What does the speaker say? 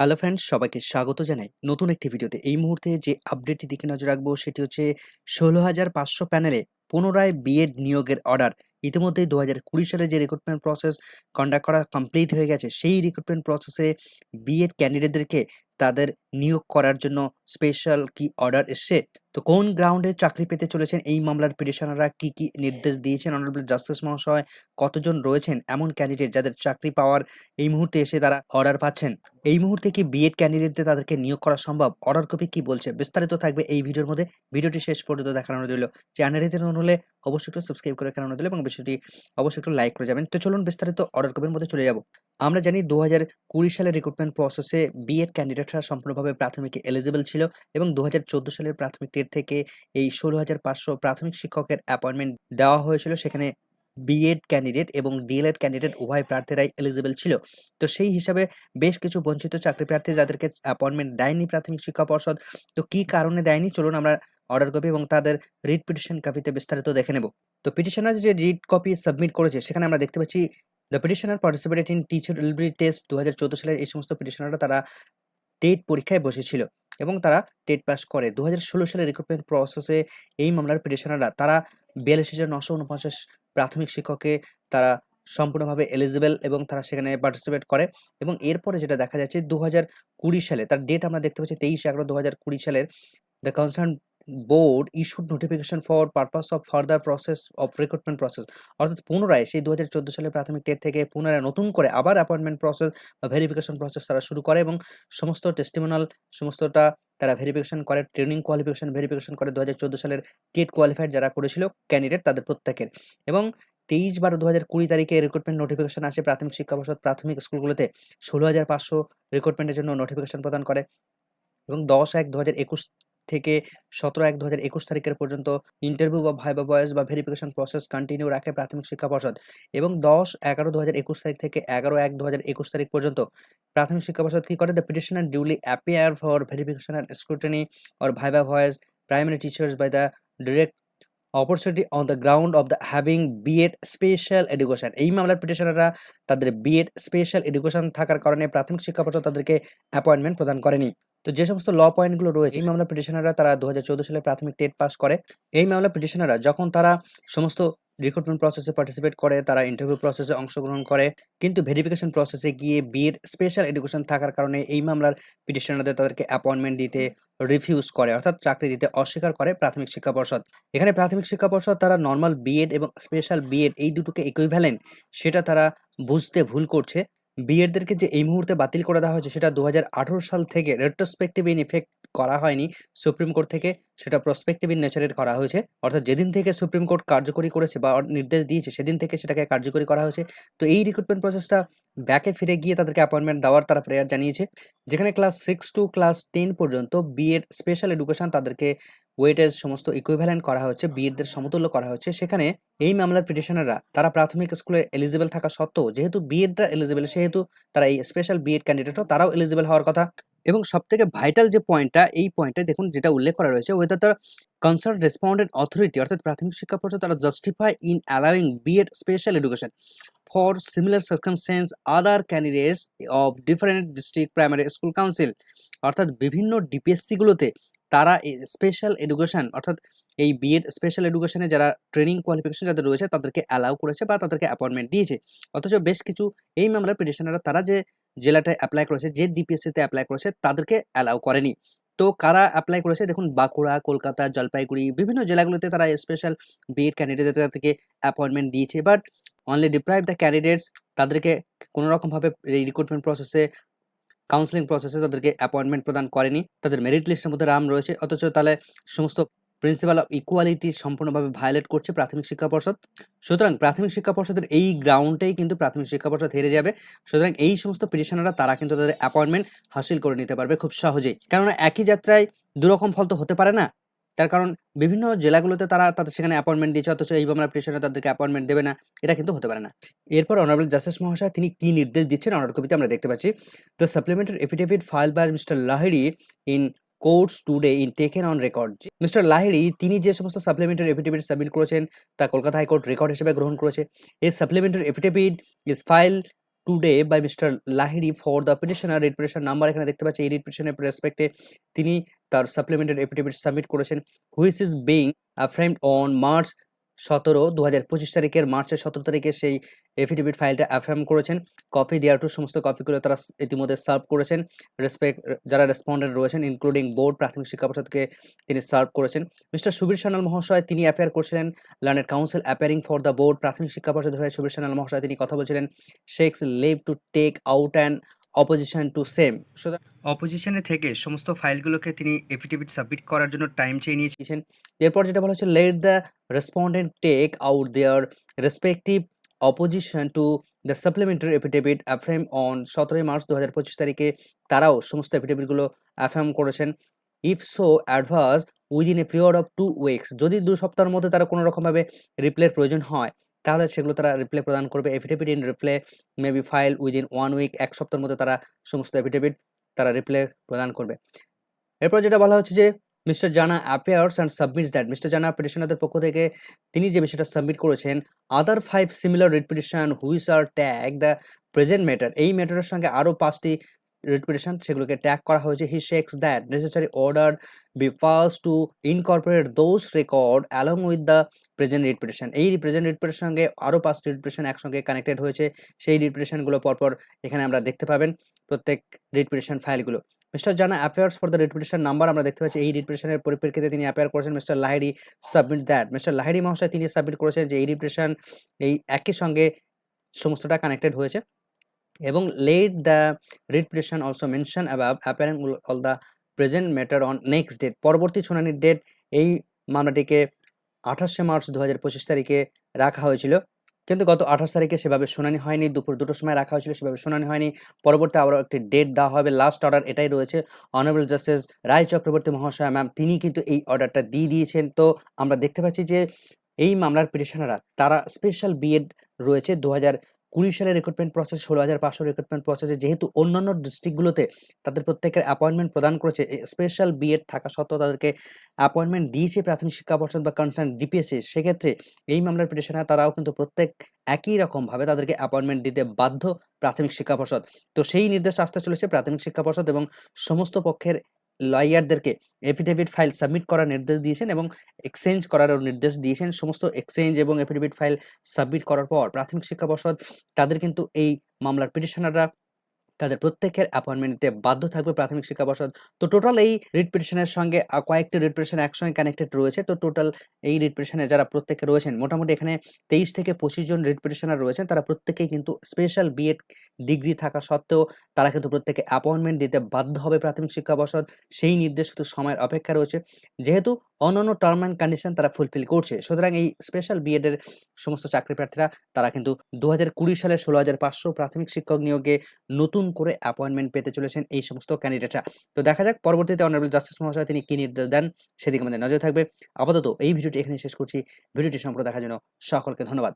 Hello friends সবাইকে স্বাগত জানাই নতুন একটি ভিডিওতে। এই মুহূর্তে যে আপডেটটি দিকে নজর রাখব, সেটি হচ্ছে ষোলো হাজার পাঁচশো প্যানেলে পুনরায় বিএড নিয়োগের অর্ডার ইতিমধ্যেই দু হাজার কুড়ি সালে যে রিক্রুটমেন্ট প্রসেস কন্ডাক্ট করা কমপ্লিট হয়ে গেছে, সেই রিক্রুটমেন্ট প্রসেসে বিএড ক্যান্ডিডেটদেরকে তাদের নিয়োগ করার জন্য স্পেশাল কি অর্ডার এসছে? তো কোন গ্রাউন্ডে চাকরি পেতে চলেছেন? এই মামলার পিটিশনাররা কি কি নির্দেশ দিয়েছেন? অনারেবল জাস্টিস মহাশয় কতজন রয়েছেন? এমন ক্যান্ডিডেট যাদের চাকরি পাওয়ার এই মুহূর্তে এসে তারা অর্ডার পাচ্ছেন। এই মুহূর্তে কি বিএড ক্যান্ডিডেটদের তাদেরকে নিয়োগ করা সম্ভব? অর্ডার কপি কি বলছে? বিস্তারিত থাকবে এই ভিডিওর মধ্যে। ভিডিওটি শেষ পর্যন্ত দেখানো দিল চ্যানেলটিতে নতুন হলে অবশ্যই একটু সাবস্ক্রাইব করে কেন দিল এবং বিষয়টি অবশ্যই একটু লাইক করে যাবেন। তো চলুন বিস্তারিত অর্ডার কপির মধ্যে চলে যাব। আমরা জানি দু হাজার কুড়ি সালের রিক্রুটমেন্ট প্রসেসে বিএড ক্যান্ডিডেটরা সম্পূর্ণভাবে প্রাথমিক এলিজিবল ছিল এবং দু হাজার চোদ্দ সালের প্রাথমিক টেট থেকে এই ষোলো হাজার পাঁচশো প্রাথমিক শিক্ষকের অ্যাপয়েন্টমেন্ট দেওয়া হয়েছিল। সেখানে বিএড ক্যান্ডিডেট এবং ডিএলএড ক্যান্ডিডেট উভয় প্রার্থীরাই এলিজিবল ছিল। তো সেই হিসাবে বেশ কিছু বঞ্চিত চাকরি প্রার্থী যাদেরকে অ্যাপয়েন্টমেন্ট দেয়নি প্রাথমিক শিক্ষা পর্ষদ, তো কি কারণে দেয়নি? চলুন আমরা অর্ডার কপি এবং তাদের রিট পিটিশন কপিতে বিস্তারিত দেখে নেব। তো পিটিশনার যে রিট কপি সাবমিট করেছে, সেখানে আমরা দেখতে পাচ্ছি the petitioner participated in teacher eligibility test দু হাজার চোদ্দ সালের এই সমস্ত পিটিশনাররা তারা টেট পরীক্ষায় বসেছিল এবং তারা টেট পাস করে। দু হাজার ষোলো সালের রিক্রুটমেন্ট প্রসেসে এই মামলার পিটিশনাররা তারা বিয়াল্লিশ হাজার নশো উনপঞ্চাশ প্রাথমিক শিক্ষকে তারা সম্পূর্ণভাবে এলিজিবল এবং তারা সেখানে পার্টিসিপেট করে এবং এরপরে যেটা দেখা যাচ্ছে দু হাজার কুড়ি সালে, তার ডেট আমরা দেখতে পাচ্ছি তেইশ এগারো দু হাজার কুড়ি সালের the concern board issued notification for purpose of further process of recruitment process অর্থাৎ পুনরায় সেই দু সালের প্রাথমিক টেট থেকে পুনরায় নতুন করে আবার অ্যাপয়েন্টমেন্ট প্রসেস বা ভেরিফিকেশন প্রসেস তারা শুরু করে এবং সমস্ত টেস্টিমোনাল সমস্তটা তারা ভেরিফিকেশন করে ট্রেনিং কোয়ালিফিকেশন ভেরিফিকেশন করে দু হাজার চোদ্দ সালের টেট কোয়ালিফাইড যারা করেছিল ক্যান্ডিডেট তাদের প্রত্যেকের। এবং তেইশ বারো দু হাজার কুড়ি তারিখে রিক্রুটমেন্ট নোটিফিকেশন আসে প্রাথমিক শিক্ষা পর্ষদ প্রাথমিক স্কুলগুলোতে। ষোলো হাজার পাঁচশো রিক্রুটমেন্টের জন্য নোটিফিকেশন প্রদান করে। এবং দশ এক দু হাজার একুশ থেকে সতেরো এক দু হাজার একুশ তারিখের পর্যন্ত ইন্টারভিউ বা ভাইবা ভয়েস বা ভেরিফিকেশন প্রসেস কন্টিনিউ রাখে প্রাথমিক শিক্ষা পর্ষদ এবং দশ এগারো দু হাজার একুশ তারিখ থেকে এগারো এক দু হাজার একুশ তারিখ পর্যন্ত প্রাথমিক শিক্ষা পর্ষদ কি করে? The petitioner duly appear for verification and scrutiny or viva voce primary teachers by the direct opportunity on the ground of the having B Ed special education এই মামলার পিটিশনাররা তাদের বিএড স্পেশাল এডুকেশন থাকার কারণে প্রাথমিক শিক্ষা পর্ষদ তাদেরকে অ্যাপয়েন্টমেন্ট প্রদান করেনি। তো যে সমস্ত ল পয়েন্টগুলো রয়েছে এই মামলা পিটিশনাররা তারা দু হাজার চোদ্দ সালে প্রাথমিক টেট পাস করে। এই মামলা পিটিশনাররা যখন তারা সমস্ত রিক্রুটমেন্ট প্রসেসে পার্টিসিপেট করে তারা ইন্টারভিউ প্রসেসে অংশগ্রহণ করে কিন্তু ভেরিফিকেশন প্রসেসে গিয়ে বিএড স্পেশাল এডুকেশন থাকার কারণে এই মামলার পিটিশনারদের তাদেরকে অ্যাপয়েন্টমেন্ট দিতে রিফিউজ করে অর্থাৎ চাকরি দিতে অস্বীকার করে প্রাথমিক শিক্ষা পর্ষদ। এখানে প্রাথমিক শিক্ষা পর্ষদ তারা নর্মাল বিএড এবং স্পেশাল বিএড এই দুটোকে ইকুইভ্যালেন্ট সেটা তারা বুঝতে ভুল করছে। বিএডদেরকে যে এই মুহূর্তে বাতিল করে দেওয়া হয়েছে, সেটা দু হাজার আঠারো সাল থেকে রেট্রোস্পেক্টিভ ইন ইফেক্ট করা হয়নি। সুপ্রিম কোর্ট থেকে সেটা প্রসপেক্টিভ ইন নেচারের করা হয়েছে। অর্থাৎ যেদিন থেকে সুপ্রিম কোর্ট কার্যকরী করেছে বা নির্দেশ দিয়েছে, সেদিন থেকে সেটাকে কার্যকরী করা হয়েছে। তো এই রিক্রুটমেন্ট প্রসেসটা ব্যাকে ফিরে গিয়ে তাদেরকে অ্যাপয়েন্টমেন্ট দেওয়ার তারা প্রেয়ার জানিয়েছে। যেখানে class six to class ten পর্যন্ত বিএড স্পেশাল এডুকেশন তাদেরকে ওয়েটেজ সমস্ত ইকুইভ্যালেন্ট করা হচ্ছে বিএডদের সমতুল্য করা হচ্ছে। সেখানে এই মামলার পিটিশনাররা তারা প্রাথমিক স্কুলে এলিজিবল থাকা সত্ত্বেও, যেহেতু বিএডরা এলিজিবল সেহেতু তারা এই স্পেশাল বিএড ক্যান্ডিডেটও তারাও এলিজিবল হওয়ার কথা। এবং সব থেকে ভাইটাল যে পয়েন্টটা এই পয়েন্টটা দেখুন যেটা উল্লেখ করা রয়েছে whether the concern respondent authority অর্থাৎ প্রাথমিক শিক্ষা পর্ষদ, তারা justify in allowing B Ed special education for similar circumstance other candidates of different district primary school council অর্থাৎ বিভিন্ন ডিপিএসসিগুলোতে তারা স্পেশাল এডুকেশন অর্থাৎ এই বিএড স্পেশাল এডুকেশনে যারা ট্রেনিং কোয়ালিফিকেশন যাদের রয়েছে, তাদেরকে অ্যালাউ করেছে বা তাদেরকে অ্যাপয়েন্টমেন্ট দিয়েছে। অথচ বেশ কিছু এই মামলার পিটিশনাররা তারা যে জেলাটায় অ্যাপ্লাই করেছে, যে ডিপিএসসিতে অ্যাপ্লাই করেছে, তাদেরকে অ্যালাউ করেনি। তো কারা অ্যাপ্লাই করেছে? দেখুন, বাঁকুড়া, কলকাতা, জলপাইগুড়ি, বিভিন্ন জেলাগুলোতে তারা স্পেশাল বিএড ক্যান্ডিডেটদের থেকে অ্যাপয়েন্টমেন্ট দিয়েছে। But only deprive the candidates তাদেরকে কোনো রকমভাবে এই রিক্রুটমেন্ট প্রসেসে কাউন্সিলিং প্রসেসে তাদেরকে অ্যাপয়েন্টমেন্ট প্রদান করেনি। তাদের মেরিট লিস্টের মধ্যে রাম রয়েছে। অথচ তাহলে সমস্ত প্রিন্সিপাল অফ ইকুয়ালিটি সম্পূর্ণভাবে ভায়োলেট করছে প্রাথমিক শিক্ষা পর্ষদ। সুতরাং প্রাথমিক শিক্ষা পর্ষদের এই গ্রাউন্ডেই কিন্তু প্রাথমিক শিক্ষা পর্ষদ হেরে যাবে। সুতরাং এই সমস্ত পিটিশনাররা তারা কিন্তু তাদের অ্যাপয়েন্টমেন্ট হাসিল করে নিতে পারবে খুব সহজেই। কেননা একই যাত্রায় দুরকম ফল তো হতে পারে না। তার কারণ বিভিন্ন জেলাগুলোতে তারা তাদের সেখানে অ্যাপয়েন্টমেন্ট দিয়েছে, অথচ এই মামলার পিটিশনে তাদেরকে অ্যাপয়েন্টমেন্ট দেবে না। এটা কিন্তু হতে পারে না। এরপর অনারেবল জাস্টিস মহাশয় তিনি কি নির্দেশ দিচ্ছেন অনার কবিতে আমরা দেখতে পাচ্ছি। The supplementary affidavit file by mister Lahiri in courts today in taken on record mister Lahiri তিনি যে সমস্ত সাপ্লিমেন্টারি এফিডেভিট সাবমিট করেছেন, তা কলকাতা হাইকোর্ট রেকর্ড হিসেবে গ্রহণ করেছে। এই supplementary affidavit is file today by mister Lahiri for the petitioner writ petition number এখানে দেখতে পাচ্ছি, এই রিট পিটিশনের রেসপেক্টে তিনি তার সাপ্লিমেন্টারি এফিডেভিট সাবমিট করেছেন which is being framed on March সতেরো দু হাজার পঁচিশ তারিখের মার্চের সতেরো তারিখে সেই এফিডেভিট ফাইলটা অ্যাফ্রাম করেছেন। কপি দেওয়ার টু সমস্ত কপিগুলো তারা ইতিমধ্যে সার্ভ করেছেন। রেসপেক্ট যারা রেসপন্ডেন্ট রয়েছেন ইনক্লুডিং বোর্ড প্রাথমিক শিক্ষা পরিষদকে তিনি সার্ভ করেছেন। মিস্টার সুবীর সান্যাল মহাশয়, তিনি অ্যাপেয়ার করেছিলেন। Learned counsel appearing for the board প্রাথমিক শিক্ষা পরিষদ হয়ে সুবীর সান্যাল মহাশয় তিনি কথা বলছিলেন। Seeks leave to take out and opposition to same সুতরাং অপোজিশনে থেকে সমস্ত ফাইলগুলোকে তিনি এফিডেভিট সাবমিট করার জন্য টাইম চেয়ে নিয়েছেন। এরপর যেটা বলা হচ্ছে let the respondent take out their respective opposition to the supplementary affidavit affirm on সতেরোই মার্চ দু হাজার পঁচিশ তারিখে তারাও সমস্ত এফিডেভিটগুলো অ্যাফ্রাম করেছেন। If so adverse within a period of two weeks যদি দু সপ্তাহের মধ্যে তারা কোনো রকমভাবে রিপ্লাইয়ের প্রয়োজন হয় তাহলে সেগুলো তারা রিপ্লাই প্রদান করবে। Affidavit in reply maybe file within one week এক সপ্তাহের মধ্যে তারা সমস্ত এফিডেভিট তারা রিপ্লাই প্রদান করবে। এরপর যেটা বলা হচ্ছে যে mister Jana appears and submits that mister Jana পিটিশনারদের পক্ষ থেকে তিনি যে বিষয়টা সাবমিট করেছেন other five similar writ petition which are tag the present matter এই ম্যাটারের সঙ্গে আরও পাঁচটি রিট পিটিশন সেগুলোকে ট্যাগ করা হয়েছে। He seeks that necessary order be first to incorporate those record along with the present writ petition এই present writ সঙ্গে আরও পাঁচটি রিট পিটিশন একসঙ্গে কানেক্টেড হয়েছে। সেই রিট পিটিশনগুলো পরপর এখানে আমরা দেখতে পাবেন প্রত্যেক রিট পিটিশন ফাইলগুলো mister Jana appears for the writ petition number আমরা দেখতে পাচ্ছি। এই রিট পিটিশনের পরিপ্রেক্ষিতে তিনি অ্যাপেয়ার করেছেন mister Lahiri submit that mister Lahiri মহাশয় তিনি সাবমিট করেছেন যে এই রিট পিটিশন এই একই সঙ্গে সমস্তটা কানেক্টেড হয়েছে। এবং let the writ petition also mention above appearing all the present matter on next date পরবর্তী শুনানির ডেট এই মামলাটিকে আঠাশে মার্চ দু হাজার পঁচিশ তারিখে রাখা হয়েছিল। কিন্তু গত আঠাশ তারিখে সেভাবে শুনানি হয়নি, দুপুর দুটোর সময় রাখা হয়েছিল, সেভাবে শুনানি হয়নি। পরবর্তী আবারও একটি ডেট দেওয়া হবে লাস্ট অর্ডার এটাই রয়েছে। অনারেবল জাস্টিস রায় চক্রবর্তী মহাশয় ম্যাম তিনি কিন্তু এই অর্ডারটা দিয়ে দিয়েছেন। তো আমরা দেখতে পাচ্ছি যে এই মামলার পিটিশনাররা তারা স্পেশাল বিএড রয়েছে দু হাজার কুড়ি সালের রিক্রুটমেন্ট প্রসেস ষোলো হাজার পাঁচশো রিক্রুটমেন্ট প্রসেসে যেহেতু অন্যান্য ডিস্ট্রিক্টগুলোতে তাদের প্রত্যেকের অ্যাপয়েন্টমেন্ট প্রদান করেছে স্পেশাল বিএড থাকা সত্ত্বেও তাদেরকে অ্যাপয়েন্টমেন্ট দিয়েছে প্রাথমিক শিক্ষা পর্ষদ বা কনসার্ন ডিপিএসসি সেক্ষেত্রে এই মামলার পিটিশনার তারাও কিন্তু প্রত্যেক একই রকমভাবে তাদেরকে অ্যাপয়েন্টমেন্ট দিতে বাধ্য প্রাথমিক শিক্ষা পর্ষদ। তো সেই নির্দেশ আসতে চলেছে প্রাথমিক শিক্ষা পর্ষদ এবং সমস্ত পক্ষের লয়ারদেরকে এফিডেভিট ফাইল সাবমিট করার নির্দেশ দিয়েছেন এবং এক্সচেঞ্জ করারও নির্দেশ দিয়েছেন। সমস্ত এক্সচেঞ্জ এবং এফিডেভিট ফাইল সাবমিট করার পর প্রাথমিক শিক্ষা পর্ষদ তাদের কিন্তু এই মামলার পিটিশনাররা তাদের প্রত্যেকের অ্যাপয়েন্টমেন্ট দিতে বাধ্য থাকবে প্রাথমিক শিক্ষা পর্ষদ। তো টোটাল এই রিট পিটিশনের সঙ্গে কয়েকটি রিট পিটিশন একসঙ্গে কানেক্টেড রয়েছে। তো টোটাল এই রিট পিটিশনে যারা প্রত্যেকে রয়েছেন, মোটামুটি এখানে তেইশ থেকে পঁচিশ জন রিট পিটিশনার রয়েছেন, তারা প্রত্যেকেই কিন্তু স্পেশাল বিএড ডিগ্রি থাকা সত্ত্বেও তারা কিন্তু প্রত্যেকে অ্যাপয়েন্টমেন্ট দিতে বাধ্য হবে প্রাথমিক শিক্ষা পর্ষদ। সেই নির্দেশিত সময়ের অপেক্ষা রয়েছে। যেহেতু অন্যান্য টার্ম অ্যান্ড কন্ডিশন তারা ফুলফিল করছে। সুতরাং এই স্পেশাল বিএড এর সমস্ত চাকরি প্রার্থীরা, তারা কিন্তু দু সালের ষোলো হাজার পাঁচশো প্রাথমিক শিক্ষক নিয়োগে নতুন করে অ্যাপয়েন্টমেন্ট পেতে চলেছেন এই সমস্ত ক্যান্ডিডেটরা তো দেখা যাক, পরবর্তীতে অনারেবল জাস্টিস মহাশয় তিনি কী নির্দেশ দেন, সেদিকে আমাদের নজর থাকবে। আপাতত এই ভিডিওটি এখানে শেষ করছি। ভিডিওটি সম্পর্কে দেখার জন্য সকলকে ধন্যবাদ।